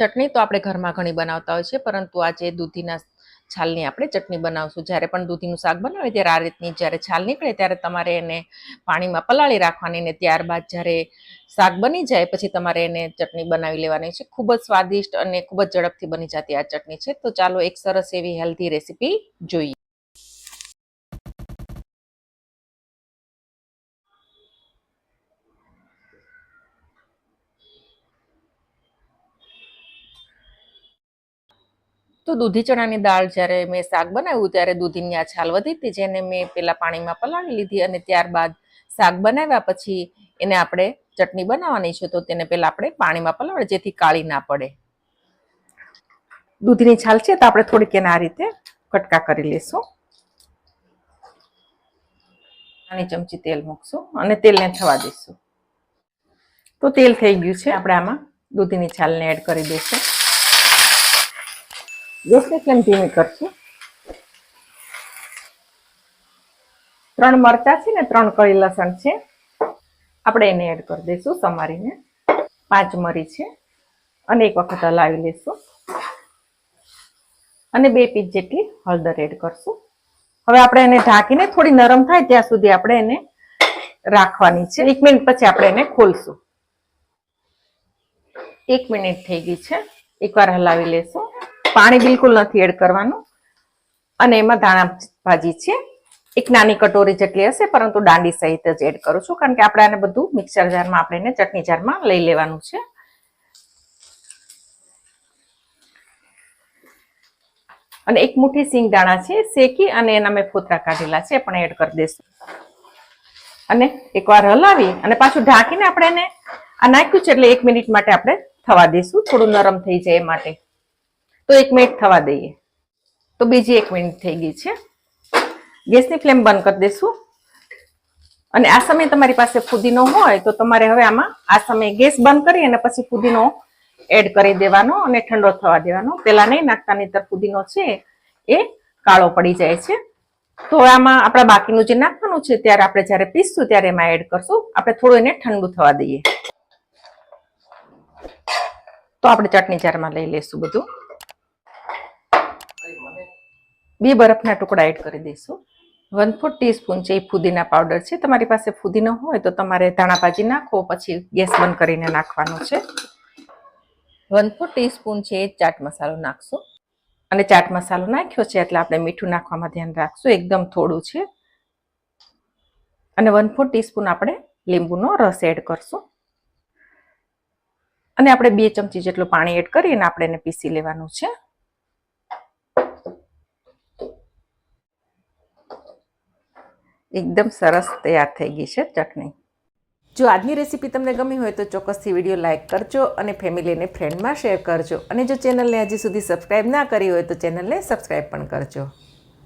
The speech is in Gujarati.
ચટણી તો આપણે ઘરમાં ઘણી બનાવતા હોય છે, પરંતુ આજે દૂધીના છાલની આપણે ચટણી બનાવશું. જ્યારે પણ દૂધીનું શાક બનાવે ત્યારે આ રીતની જ્યારે છાલ નીકળે ત્યારે તમારે એને પાણીમાં પલાળી રાખવાની ને ત્યારબાદ જ્યારે શાક બની જાય પછી તમારે એને ચટણી બનાવી લેવાની છે. ખૂબ જ સ્વાદિષ્ટ અને ખૂબ જ ઝડપથી બની જતી આ ચટણી છે. તો ચાલો એક સરસ એવી હેલ્ધી રેસીપી જોઈએ. તો દૂધી ચણાની દાળ જ્યારે મેં શાક બનાવ્યું, ત્યારે દૂધીની આ છાલ વધી હતી, જેને મેં પેલા પાણીમાં પલાળી લીધી અને ત્યારબાદ શાક બનાવ્યા પછી એને આપણે ચટણી બનાવવાની છે, તો તેને પેલા આપણે પાણીમાં પલાળે જેથી કાળી ના પડે. દૂધની છાલ છે, તો આપણે થોડીક એને આ રીતે કટકા કરી લેશું નાની ચમચી તેલ મૂકશું અને તેલને થવા દઈશું. તો તેલ થઈ ગયું છે, આપણે આમાં દૂધીની છાલને એડ કરી દઈશું. ગેસની ફ્લેમ ધીમી કરશું ત્રણ મરચા છે ને ત્રણ કળી લસણ છે આપણે એને એડ કરી દઈશું સમારીને પાંચ મરી છે અને એક વખત હલાવી લઈશું અને બે પીસ જેટલી હળદર એડ કરશું હવે આપણે એને ઢાંકીને થોડી નરમ થાય ત્યાં સુધી આપણે એને રાખવાની છે. એક મિનિટ પછી આપણે એને ખોલશું. એક મિનિટ થઈ ગઈ છે. એકવાર હલાવી લેશું. પાણી બિલકુલ નથી એડ કરવાનું. અને એમાં ધાણા ભાજી છે. એક નાની કટોરી જેટલી હશે, પરંતુ દાંડી સહિત જ એડ કરું છું, કારણ કે આપણે આને બધું મિક્સર જારમાં આપણે એને ચટણી જારમાં લઈ લેવાનું છે. અને એક મુઠ્ઠી સિંગ દાણા છે, શેકી અને એના મેં ફોતરા કાઢેલા છે પણ એડ કરી દઈશું. અને એકવાર હલાવી અને પાછું ઢાંકીને આપણે એને આ નાખ્યું છે, એટલે એક મિનિટ માટે આપણે થવા દઈશું, થોડું નરમ થઈ જાય એ માટે. તો એક મિનિટ થવા દઈએ. તો બીજી એક મિનિટ થઈ ગઈ છે. ગેસની ફ્લેમ બંધ કરી દઈશું અને આ સમયે તમારી પાસે ફુદીનો હોય તો તમારે હવે આમાં આ સમયે ગેસ બંધ કરી અને પછી ફુદીનો એડ કરી દેવાનો અને ઠંડો થવા દેવાનો. પેલા નહીં નાખતા નહીતર ફુદીનો છે એ કાળો પડી જાય છે. તો આમાં આપણા બાકીનું જે નાખવાનું છે ત્યારે આપણે જ્યારે પીસશું ત્યારે એમાં એડ કરશું. આપણે થોડું એને ઠંડુ થવા દઈએ. તો આપણે ચટણી જારમાં લઈ લઈશું બધું. બે બરફના ટુકડા એડ કરી દઈશું. વન ફોર ટીસ્પૂન છે એ ફુદીના પાવડર છે, તમારી પાસે ફુદીનો હોય તો તમારે ધાણાભાજી નાખો, પછી ગેસ બંધ કરીને નાખવાનો છે. વન ફોર ટીસ્પૂન છે એ ચાટ મસાલો નાખશો. અને ચાટ મસાલો નાખ્યો છે એટલે આપણે મીઠું નાખવામાં ધ્યાન રાખશું, એકદમ થોડું છે. અને વન ફોર ટીસ્પૂન આપણે લીંબુનો રસ એડ કરશું. અને આપણે બે ચમચી જેટલું પાણી એડ કરીને આપણે એને પીસી લેવાનું છે. એકદમ સરસ તૈયાર થઈ ગઈ છે ચટણી. જો આજની રેસીપી તમને ગમી હોય તો ચોક્કસથી વીડિયો લાઇક કરજો અને ફેમિલીને ફ્રેન્ડમાં શેર કરજો. અને જો ચેનલને હજી સુધી સબસ્ક્રાઈબ ના કરી હોય તો ચેનલને સબસ્ક્રાઈબ પણ કરજો.